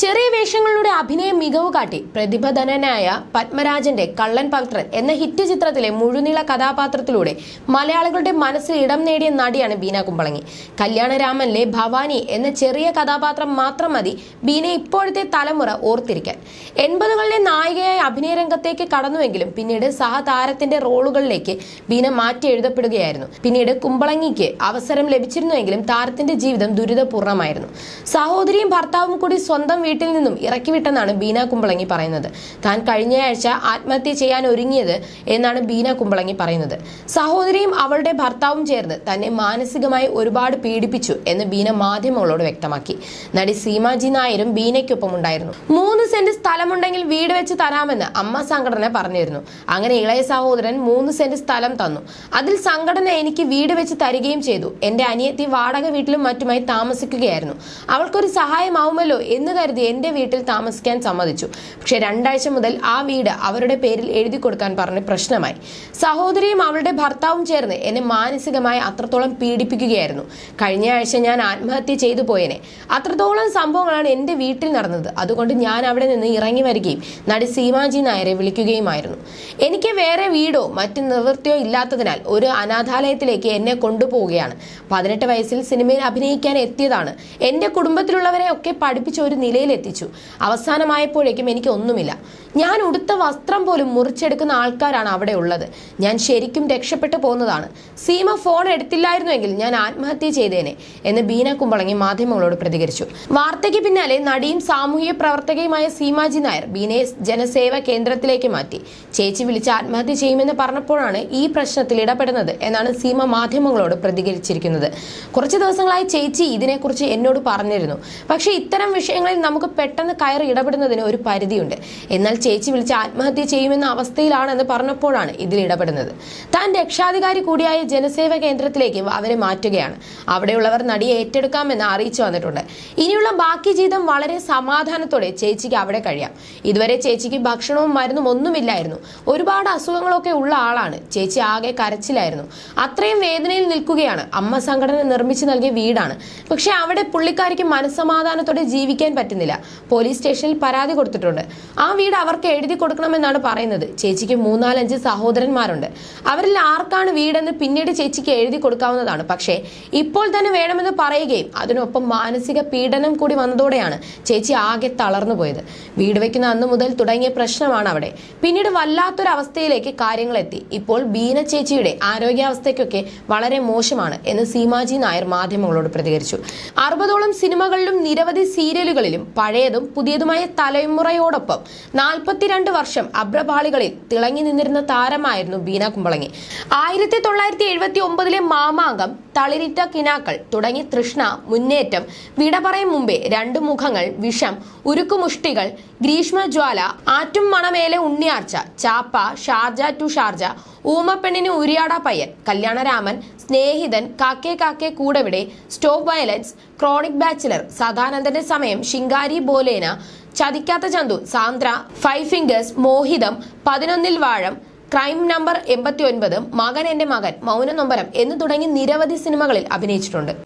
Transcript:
ചെറിയ വേഷങ്ങളിലൂടെ അഭിനയ മികവ് കാട്ടി പ്രതിഭധനനായ പത്മരാജന്റെ കള്ളൻ പവിത്രൻ എന്ന ഹിറ്റ് ചിത്രത്തിലെ മുഴുനീള കഥാപാത്രത്തിലൂടെ മലയാളികളുടെ മനസ്സിൽ ഇടം നേടിയ നടിയാണ് ബീന കുമ്പളങ്ങി. കല്യാണരാമനിലെ ഭവാനി എന്ന ചെറിയ കഥാപാത്രം മാത്രം മതി ബീന ഇപ്പോഴത്തെ തലമുറ ഓർത്തിരിക്കാൻ. എൺപതുകളിലെ നായികയായി അഭിനയ രംഗത്തേക്ക് കടന്നുവെങ്കിലും പിന്നീട് സഹതാരത്തിന്റെ റോളുകളിലേക്ക് ബീന മാറ്റി എഴുതപ്പെടുകയായിരുന്നു. പിന്നീട് കുമ്പളങ്ങിക്ക് അവസരം ലഭിച്ചിരുന്നുവെങ്കിലും താരത്തിന്റെ ജീവിതം ദുരിതപൂർണമായിരുന്നു സഹോദരിയും ഭർത്താവും കൂടി സ്വന്തം വീട്ടിൽ നിന്നും ഇറക്കിവിട്ടെന്നാണ് ബീന കുമ്പളങ്ങി പറയുന്നത്. താൻ കഴിഞ്ഞയാഴ്ച ആത്മഹത്യ ചെയ്യാൻ ഒരുങ്ങിയത് എന്നാണ് ബീന കുമ്പളങ്ങി പറയുന്നത്. സഹോദരിയും അവളുടെ ഭർത്താവും ചേർന്ന് തന്നെ മാനസികമായി ഒരുപാട് പീഡിപ്പിച്ചു എന്ന് ബീന മാധ്യമങ്ങളോട് വ്യക്തമാക്കി. നടി സീമാജി നായരും ബീനയ്ക്കൊപ്പം ഉണ്ടായിരുന്നു. മൂന്ന് സെന്റ് സ്ഥലമുണ്ടെങ്കിൽ വീട് വെച്ച് തരാമെന്ന് അമ്മ സംഘടന പറഞ്ഞിരുന്നു. അങ്ങനെ ഇളയ സഹോദരൻ മൂന്ന് സെന്റ് സ്ഥലം തന്നു. അതിൽ സംഘടന എനിക്ക് വീട് വെച്ച് തരികയും ചെയ്തു. എന്റെ അനിയത്തി വാടക വീട്ടിലും മറ്റുമായി താമസിക്കുകയായിരുന്നു. അവൾക്കൊരു സഹായമാവുമല്ലോ എന്ന് കരുതി എന്റെ വീട്ടിൽ താമസിക്കാൻ സമ്മതിച്ചു. പക്ഷെ രണ്ടാഴ്ച മുതൽ ആ വീട് അവരുടെ പേരിൽ എഴുതി കൊടുക്കാൻ പറഞ്ഞ് പ്രശ്നമായി. സഹോദരിയും അവളുടെ ഭർത്താവും ചേർന്ന് എന്നെ മാനസികമായി അത്രത്തോളം പീഡിപ്പിക്കുകയായിരുന്നു. കഴിഞ്ഞ ആഴ്ച ഞാൻ ആത്മഹത്യ ചെയ്തു പോയനെ. അത്രത്തോളം സംഭവങ്ങളാണ് എന്റെ വീട്ടിൽ നടന്നത്. അതുകൊണ്ട് ഞാൻ അവിടെ നിന്ന് ഇറങ്ങി വരികയും നടി സീമാജി നായരെ വിളിക്കുകയുമായിരുന്നു. എനിക്ക് വേറെ വീടോ മറ്റു നിവൃത്തിയോ ഇല്ലാത്തതിനാൽ ഒരു അനാഥാലയത്തിലേക്ക് എന്നെ കൊണ്ടുപോവുകയാണ്. പതിനെട്ട് വയസ്സിൽ സിനിമയിൽ അഭിനയിക്കാൻ എത്തിയതാണ്. എന്റെ കുടുംബത്തിലുള്ളവരെ ഒക്കെ പഠിപ്പിച്ച ഒരു നിലയിലെത്തിച്ചു അവസാനമായപ്പോഴേക്കും എനിക്ക് ഒന്നുമില്ല. ഞാൻ ഉടുത്ത വസ്ത്രം പോലും മുറിച്ചെടുക്കുന്ന ആൾക്കാരാണ് അവിടെ ഉള്ളത്. ഞാൻ ശരിക്കും രക്ഷപ്പെട്ടു പോകുന്നതാണ്. സീമ ഫോൺ എടുത്തില്ലായിരുന്നുവെങ്കിൽ ഞാൻ ആത്മഹത്യ ചെയ്തേനെ എന്ന് ബീന കുമ്പളങ്ങി മാധ്യമങ്ങളോട് പ്രതികരിച്ചു. വാർത്തയ്ക്ക് പിന്നാലെ നടിയും സാമൂഹിക പ്രവർത്തകയുമായ സീമാജി നായർ ബീനയെ ജനസേവ കേന്ദ്രത്തിലേക്ക് മാറ്റി. ചേച്ചി വിളിച്ച് ആത്മഹത്യ ചെയ്യുമെന്ന് പറഞ്ഞപ്പോഴാണ് ഈ പ്രശ്നത്തിൽ ഇടപെടുന്നത് എന്നാണ് സീമ മാധ്യമങ്ങളോട് പ്രതികരിച്ചിരിക്കുന്നത്. കുറച്ച് ദിവസങ്ങളായി ചേച്ചി ഇതിനെക്കുറിച്ച് എന്നോട് പറഞ്ഞിരുന്നു. പക്ഷേ ഇത്തരം വിഷയങ്ങളിൽ നമുക്ക് പെട്ടെന്ന് കയറി ഇടപെടുന്നതിന് ഒരു പരിധിയുണ്ട്. എന്നാൽ ചേച്ചി വിളിച്ച് ആത്മഹത്യ ചെയ്യുമെന്ന അവസ്ഥയിലാണെന്ന് പറഞ്ഞപ്പോഴാണ് ഇതിൽ ഇടപെടുന്നത്. താൻ രക്ഷാധികാരി കൂടിയായ ജനസേവ കേന്ദ്രത്തിലേക്ക് അവരെ മാറ്റുകയാണ്. അവിടെയുള്ളവർ നടിയെ ഏറ്റെടുക്കാമെന്ന് അറിയിച്ചു വന്നിട്ടുണ്ട്. ഇനിയുള്ള ബാക്കി ജീവിതം വളരെ സമാധാനത്തോടെ ചേച്ചിക്ക് അവിടെ കഴിയാം. ഇതുവരെ ചേച്ചിക്ക് ഭക്ഷണവും മരുന്നും ഒന്നുമില്ലായിരുന്നു. ഒരുപാട് അസുഖങ്ങളൊക്കെ ഉള്ള ആളാണ്. ചേച്ചി ആകെ കരച്ചിലായിരുന്നു. അത്രയും വേദനയിൽ നിൽക്കുകയാണ്. അമ്മ സംഘടന നിർമ്മിച്ചു നൽകിയ വീടാണ്. പക്ഷെ അവിടെ പുള്ളിക്കാരിക്ക് മനസ്സമാധാനത്തോടെ ജീവിക്കാൻ പറ്റുന്നില്ല പോലീസ് സ്റ്റേഷനിൽ പരാതി കൊടുത്തിട്ടുണ്ട്. ആ വീട് അവർക്ക് എഴുതി കൊടുക്കണമെന്നാണ് പറയുന്നത്. ചേച്ചിക്ക് മൂന്നാലഞ്ച് സഹോദരന്മാരുണ്ട്. അവരിൽ ആർക്കാണ് വീടെന്ന് പിന്നീട് ചേച്ചിക്ക് എഴുതി കൊടുക്കാവുന്നതാണ്. പക്ഷേ ഇപ്പോൾ തന്നെ വേണമെന്ന് പറയുകയും അതിനൊപ്പം മാനസിക പീഡനം കൂടി വന്നതോടെയാണ് ചേച്ചി ആകെ തളർന്നു പോയത്. വീട് വെക്കുന്ന അന്ന് മുതൽ തുടങ്ങിയ പ്രശ്നമാണ് അവിടെ. പിന്നീട് വല്ലാത്തൊരു അവസ്ഥയിലേക്ക് കാര്യങ്ങൾ എത്തി. ഇപ്പോൾ ബീന ചേച്ചിയുടെ ആരോഗ്യാവസ്ഥയ്ക്കൊക്കെ വളരെ മോശമാണ് എന്ന് സീമാജി നായർ മാധ്യമങ്ങളോട് പ്രതികരിച്ചു. അറുപതോളം സിനിമകളിലും നിരവധി സീരിയലുകളിലും പഴയതും പുതിയതുമായ തലമുറയോടൊപ്പം നാൽപ്പത്തിരണ്ട് വർഷം അബ്രപാളികളിൽ തിളങ്ങി നിന്നിരുന്ന താരമായിരുന്നു ബീന കുമ്പളങ്ങി. ആയിരത്തി തൊള്ളായിരത്തി എഴുപത്തി ഒമ്പതിലെ മാമാങ്കം തളിരിറ്റ കിനാക്കൾ തുടങ്ങി തൃഷ്ണ മുന്നേറ്റം വിട പറയും മുമ്പേ രണ്ട് മുഖങ്ങൾ വിഷം ഉരുക്കുമുഷ്ടികൾ ഗ്രീഷ്മജ്വാല ആറ്റും മണമേലെ ഉണ്ണിയാർച്ച ചാപ്പ ഷാർജ ടു ഷാർജ ഊമപ്പെണ്ണിന് ഉരിയാട പയ്യൻ കല്യാണരാമൻ സ്നേഹിതൻ Kakke Kakke Koodevide stop violence chronic bachelor സദാനന്ദന്റെ സമയം ശിങ്കാരി ബോലേന ചതിക്കാത്ത ചന്തു സാന്ദ്ര ഫൈവ് ഫിംഗേഴ്സ് മോഹിതം പതിനൊന്നിൽ വാഴം ക്രൈം നമ്പർ എൺപത്തി ഒൻപത് മകൻ എന്റെ മകൻ മൗന നൊമ്പരം എന്ന് തുടങ്ങി നിരവധി സിനിമകളിൽ അഭിനയിച്ചിട്ടുണ്ട്.